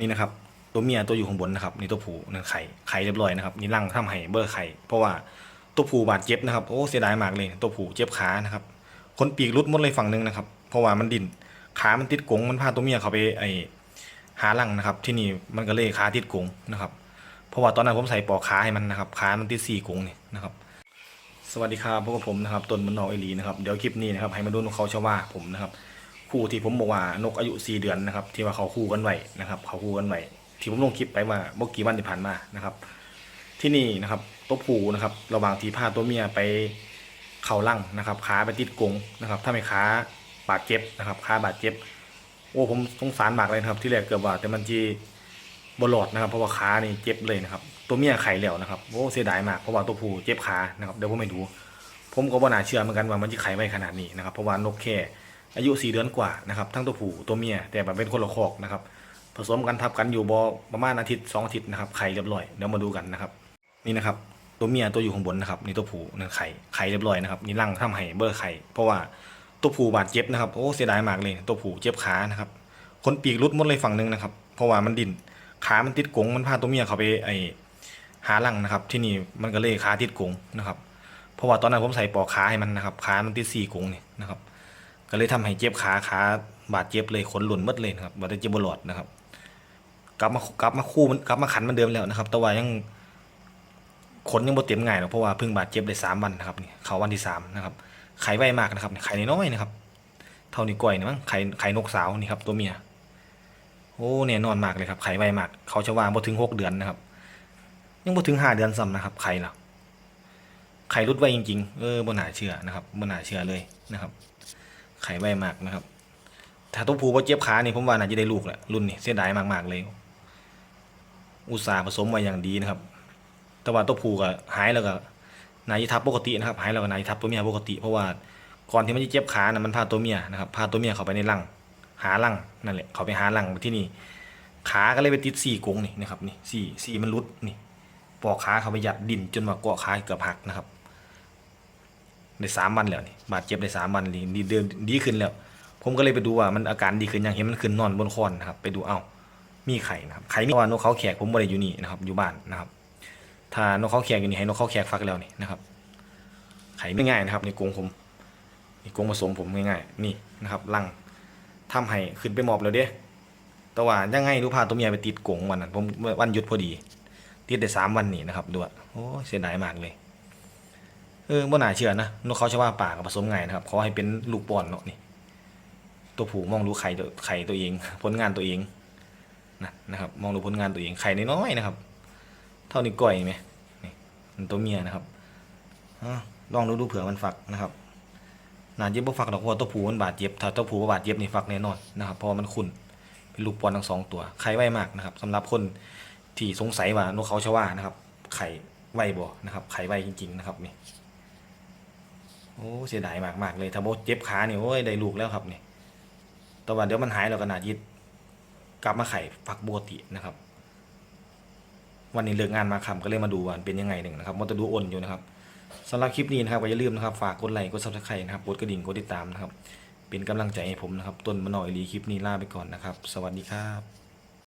นี่นะครับ ตัวเมียตัวอยู่ข้างบนนะครับนี่ตัวผู้นั่นไข่ไข่เรียบร้อยนะครับนี่รังทำให้เบอร์ไข่เพราะว่าตัวผู้บาดเจ็บนะครับโอ้เสียดายมากเลย ตัวผู้เจ็บขานะครับคนปีกรุดหมดเลยฝั่งหนึงนะครับ เพราะว่ามันดิ่นขามันติดกงมันพาตัวเมียเขาไปไอหารังนะครับ ที่นี่มันก็เลยขาติดกงนะครับ เพราะว่าตอนนั้นผมใส่ปอกขาให้มันนะครับขามันติดสี่กรงนี่ยนะครับ สวัสดีครับพวกผมนะครับต้นมันนอกเอลีนะครับเดี๋ยวคลิปนี้นะครับให้มาดูนกเขาชว่าผมนะครับ คู่ที่ผมบอกว่านกอายุ4เดือนนะครับที่ว่าเขาคู่กันไว้นะครับ เขาคู่กันไว้ที่ผมลงคลิปไปว่าเมื่อกี่วันที่ผ่านมานะครับ ที่นี่นะครับตัวผู้นะครับ ระหว่างที่พาตัวเมียไปเข่าลั่งนะครับขาไปติดกงนะครับ ถ้าไม่ขาบาดเจ็บนะครับขาบาดเจ็บ โอ้ผมสงสารมากเลยนะครับ ที่แรกเกือบว่า แต่มันจีบลอดนะครับ เพราะว่าขานี่เจ็บเลยนะครับ ตัวเมียไข่แล้วนะครับโอ้เสียดายมากเพราะว่าตัวผู้เจ็บขานะครับเดี๋ยวผมไม่ดูผมก็บ่น่าเชื่อเหมือนกันว่ามันจะไข่ไว้ขนาดนี้นะครับ เพราะว่านกแค่ อายุ 4 เดือนกว่านะครับทั้งตัวผู้ตัวเมียแต่แบบเป็นคนละคอกนะครับผสมกันทับกันอยู่บอประมาณอาทิตย์สองอาทิตย์นะครับไข่เรียบร้อยเดี๋ยวมาดูกันนะครับ นี่นะครับตัวเมียตัวอยู่ข้างบนนะครับนี่ตัวผู้นั่นไข่ไข่เรียบร้อยนะครับนี่รังทำให้เบอร์ไข่เพราะว่าตัวผู้บาดเจ็บนะครับโอ้เสียดายมากเลยตัวผู้เจ็บขานะครับคนปีกรุดหมดเลยฝั่งนึงนะครับเพราะว่ามันดิ่นขามันติดกงมันพาตัวเมียเขาไปไอหารังนะครับ ที่นี่มันก็เลยขาติดกงนะครับ เพราะว่าตอนนั้นผมใส่ปอกขาให้มันนะครับขามันติดสี่กรงนี่นะครับ ก็เลยทำให้เจ็บขาขาบาดเจ็บเลยขนหลุนมดเลยนะครับบาดเจ็บบลอดนะครับ กลับมากลับมาคู่มันกลับมาขันมันเดิมแล้วนะครับ แต่ว่ายังขนยังบ่เต็มง่ายหรอกเพราะว่าเพิ่งบาดเจ็บได้สามวันนะครับนี่เขาวันที่สามนะครับไข่ไวมากนะครับไข่น้อยนะครับ เท่านี้ก้อยนี่มั้งไข่ไข่นกสาวนี่ครับตัวเมียโอ้เนี่ยนอนมากเลยครับไข่ไวมาก เขาจะว่าบ่ถึงหกเดือนนะครับ ยังบ่ถึงห้าเดือนซ้ำนะครับไข่ละไข่รุดไวจริง ๆ เออบ่น่าเชื่อนะครับบ่น่าเชื่อเลยนะครับ ไข่ไวมากนะครับ ถ้าตัวผู้บ่เจ็บขานี่ผมว่าน่าจะได้ลูกแหละรุ่นนี้เสียดายมากๆเลย อุตสาห์ผสมไว้อย่างดีนะครับ แต่ว่าตัวผู้ก็หายแล้วก็นายทับปกตินะครับ หายแล้วก็นายทับตัวเมียปกติ เพราะว่าก่อนที่มันจะเจ็บขานะมันพาตัวเมียนะครับพาตัวเมียเข้าไปในรังหารังนั่นแหละเขาไปหารังที่นี่ ขาก็เลยไปติดสี่กงนี่นะครับนี่สี่สี่มันรุดนี่ปอกขาเขาไปยัดดินจนมาเกาะขาเกือบหักนะครับ ได้สามวันแล้วนี่บาดเจ็บได้สามวันดีดีเดินดีขึ้นแล้ว ผมก็เลยไปดูว่ามันอาการดีขึ้นยังเห็นมันขึ้นนอนบนคอนนะครับไปดูเอ้ามีไข่นะครับไข่นี่ว่านกเขาแขกผมบ่ได้อยู่นี่นะครับอยู่บ้านนะครับ ถ้านกเขาแขกอยู่นี่ให้นกเขาแขกฟักแล้วนี่นะครับ ไข่ไม่ง่ายนะครับในกรงผมในกรงผสมผมง่ายๆนี่นะครับลังทำให้ขึ้นไปหมอบแล้วเด้แต่ว่ายังไงดูพาตัวเมียไปติดกรงวันนั้นผมวันหยุดพอดีติดได้สามวันนี่นะครับดูอะโอ้เสียดายมากเลย เออบ่น่าเชื่อนะนกเขาชว่าป่ากับผสมไงนะครับเขอให้เป็นลูกปอนเนาะนี่ ตัวผู้มองดูไข่ตัวไข่ตัวเอง ผลงานตัวเองนะนะครับ มองดูผลงานตัวเองไข่น้อยๆนะครับ เท่านี้ก้อยไหมนี่มันตัวเมียนะครับอลองดูดูเผื่อมันฝักนะครับน่าจะบ่ฝักดอกเพราะว่าตัวผู้มันบาดเจ็บถ้าตัวผู้บาดเจ็บนี่ฝักแน่นอนนะครับเพราะมันขุ่นเป็นลูกปอนทั้งสองตัวไข่ไวมากนะครับสำหรับคนที่สงสัยว่านกเขาชว่านะครับ ไข่ไวบ่นะครับ ไข่ไวจริงๆนะครับนี่ โอ้เสียดายมากมากเลยถ้าโบเจ็บขาเนี่ยโอ้ยได้ลูกแล้วครับเนี่แต่ว่าเดี๋ยวมันหายแล้วก็นายิดกลับมาไข่ฝักปกตินะครับ วันนี้เลิกงานมาคำก็เลยมาดูว่าเป็นยังไงหนึ่งนะครับมันจะดูอ่อนอยู่นะครับสำหรับคลิปนี้นะครับก็อย่าลืมนะครับฝากกดไลค์กดซับสไครต์นะครับกดกระดิ่งกดติดตามนะครับ เป็นกำลังใจให้ผมนะครับ ต้นมะนอยลีคลิปนี้ลาไปก่อนนะครับ สวัสดีครับ